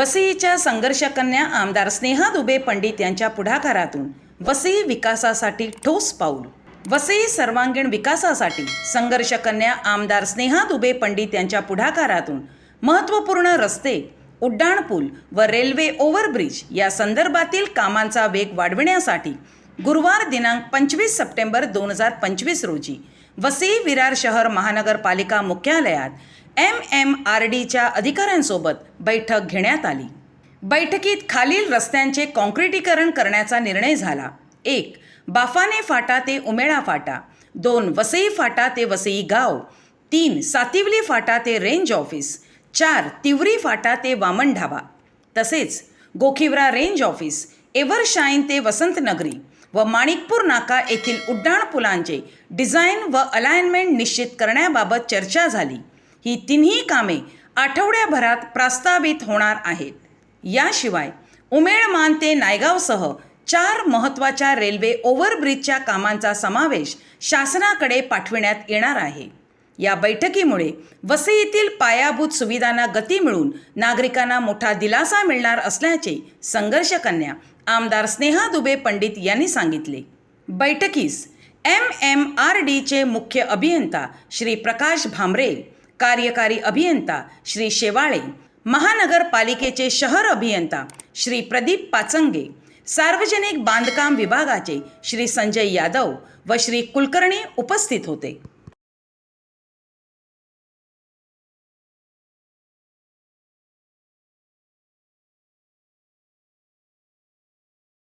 वसईच्या संघर्षकन्या आमदार स्नेहा दुबे पंडित यांच्या पुढाकारातून वसई विकासासाठी ठोस पाऊल. वसई सर्वांगीण विकासासाठी संघर्षकन्या आमदार स्नेहा दुबे पंडित यांच्या पुढाकारातून महत्त्वपूर्ण रस्ते उड्डाणपूल व रेल्वे ओव्हरब्रिज या संदर्भातील कामांचा वेग वाढविण्यासाठी गुरुवार दिनांक पंचवीस सप्टेंबर दोन हजार पंचवीस रोजी वसई विरार शहर महानगरपालिका मुख्यालयात एम एम आर डीच्या अधिकाऱ्यांसोबत बैठक घेण्यात आली. बैठकीत खालील रस्त्यांचे काँक्रिटीकरण करण्याचा निर्णय झाला. एक बाफाने फाटा ते उमेळा फाटा. दोन वसई फाटा ते वसई गाव. तीन सातिवली फाटा ते रेंज ऑफिस. चार तिवरी फाटा ते वामन ढाबा. तसेच गोखिवरा रेंज ऑफिस एव्हरशाईन ते वसंतनगरी व माणिकपूर नाका येथील उड्डाणपुलांचे डिझाईन व अलाइनमेंट निश्चित करण्याबाबत चर्चा झाली. ही तिन्ही कामे आठवड्याभरात प्रस्तावित होणार आहेत. याशिवाय उमेळमान ते नायगावसह चार महत्त्वाच्या रेल्वे ओव्हरब्रिजच्या कामांचा समावेश शासनाकडे पाठविण्यात येणार आहे. या बैठकीमुळे वसईतील पायाभूत सुविधांना गती मिळून नागरिकांना मोठा दिलासा मिळणार असल्याचे संघर्षकन्या आमदार स्नेहा दुबे पंडित यांनी सांगितले. बैठकीस एम एम आर डीचे मुख्य अभियंता श्री प्रकाश भामरे कार्यकारी अभियंता श्री शेवाळे महानगरपालिकेचे शहर अभियंता श्री प्रदीप पाचंगे सार्वजनिक बांधकाम विभागाचे श्री संजय यादव व श्री कुलकर्णी उपस्थित होते.